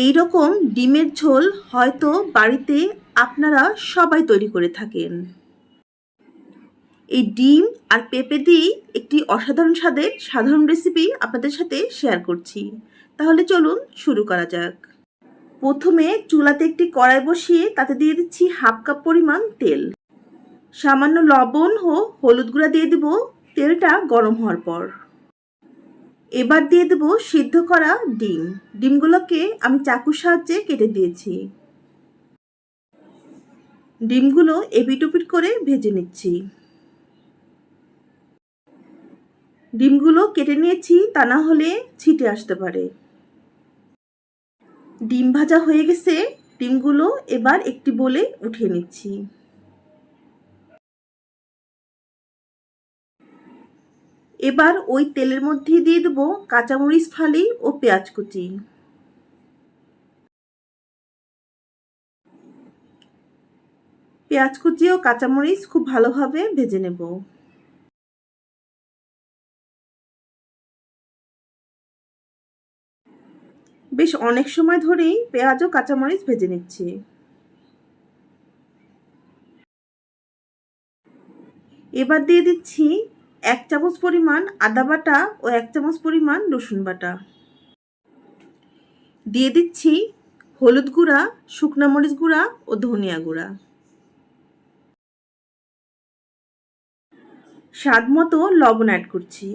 এই রকম ডিমের ঝোল হয়তো বাড়িতে আপনারা সবাই তৈরি করে থাকেন। এই ডিম আর পেঁপে দিয়েই একটি অসাধারণ স্বাদের সাধারণ রেসিপি আপনাদের সাথে শেয়ার করছি। তাহলে চলুন শুরু করা যাক। প্রথমে চুলাতে একটি কড়াই বসিয়ে তাতে দিয়ে দিচ্ছি হাফ কাপ পরিমাণ তেল। সামান্য লবণ ও হলুদ গুঁড়া দিয়ে দেব, তেলটা গরম হওয়ার পর। এবার দিয়ে দেব সিদ্ধ করা ডিম। ডিমগুলোকে আমি চাকুর সাহায্যে কেটে দিয়েছি। ডিমগুলো এপিট করে ভেজে নিচ্ছি। ডিমগুলো কেটে নিয়েছি, তা না হলে ছিটে আসতে পারে। ডিম ভাজা হয়ে গেছে, ডিমগুলো এবার একটি বলে উঠিয়ে নিচ্ছি। এবার ওই তেলের মধ্যে দিয়ে দেবো কাঁচামরিচ ফালি ও পেঁয়াজ কুচি। পেঁয়াজ কুচি ও কাঁচামরিচ খুব ভালোভাবে ভেজে নেব। বেশ অনেক সময় ধরেই পেঁয়াজ ও কাঁচামরিচ ভেজে নিচ্ছি। এবার দিয়ে দিচ্ছি এক চামচ পরিমাণ আদা বাটা ও এক চামচ পরিমাণ রসুন বাটা। দিয়ে দিচ্ছি হলুদ গুঁড়া, শুকনো মরিচ গুঁড়া ও ধনিয়া গুঁড়া। স্বাদ মতো লবণ অ্যাড করছি।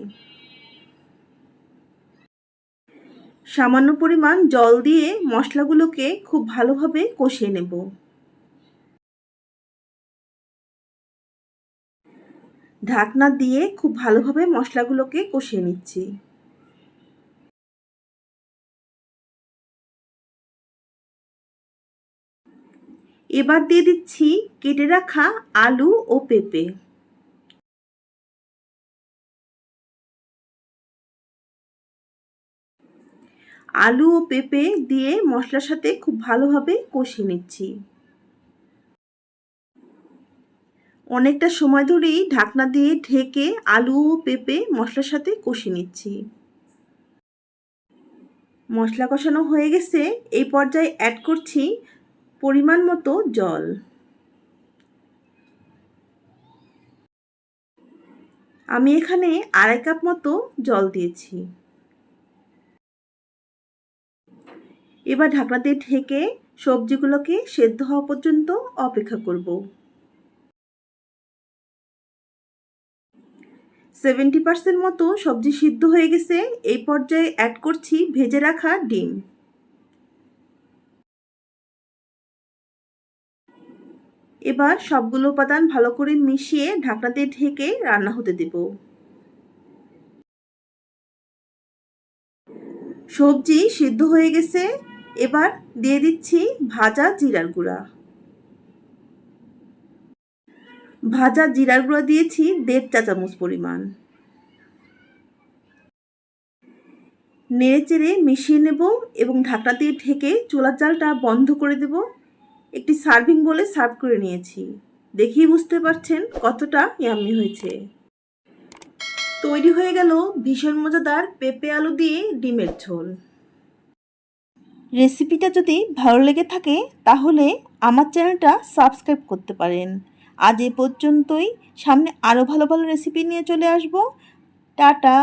সামান্য পরিমাণ জল দিয়ে মশলাগুলোকে খুব ভালোভাবে কষিয়ে নেব। ঢাকনা দিয়ে খুব ভালোভাবে মশলাগুলোকে কষিয়ে নিচ্ছি। এবার দিয়ে দিচ্ছি কেটে রাখা আলু ও পেঁপে। আলু ও পেঁপে দিয়ে মশলার সাথে খুব ভালোভাবে কষিয়ে নিচ্ছি। অনেকটা সময় ধরেই ঢাকনা দিয়ে ঢেকে আলু, পেঁপে, মশলার সাথে কষিয়ে নিচ্ছি। মশলা কষানো হয়ে গেছে, এই পর্যায়ে অ্যাড করছি পরিমাণ মতো জল। আমি এখানে আড়াই কাপ মতো জল দিয়েছি। এবার ঢাকনা দিয়ে ঢেকে সবজিগুলোকে সেদ্ধ হওয়া পর্যন্ত অপেক্ষা করব। সেভেন্টি পার্সেন্ট মতো সবজি সিদ্ধ হয়ে গেছে। এই পর্যায়ে অ্যাড করছি ভেজে রাখা ডিম। এবার সবগুলো উপাদান ভালো করে মিশিয়ে ঢাকনা দিয়ে ঢেকে রান্না হতে দেব। সবজি সিদ্ধ হয়ে গেছে। এবার দিয়ে দিচ্ছি ভাজা জিরার গুঁড়া। ভাজা জিরার গুঁড়া দিয়েছি, দেড় চা চামচ পরিমাণ। নেড়ে চেড়ে মিশিয়ে নেব এবং ঢাকনা দিয়ে ঢেকে চুলার জালটা বন্ধ করে দেব। একটি সার্ভিং বলে সার্ভ করে নিয়েছি। দেখেই বুঝতে পারছেন কতটা ইয়ামি হয়েছে। তৈরি হয়ে গেল ভীষণ মজাদার পেঁপে আলু দিয়ে ডিমের ঝোল। রেসিপিটা যদি ভালো লেগে থাকে, তাহলে আমার চ্যানেলটা সাবস্ক্রাইব করতে পারেন। আজ এ পর্যন্তই। সামনে আরও ভালো ভালো রেসিপি নিয়ে চলে আসব। টাটা।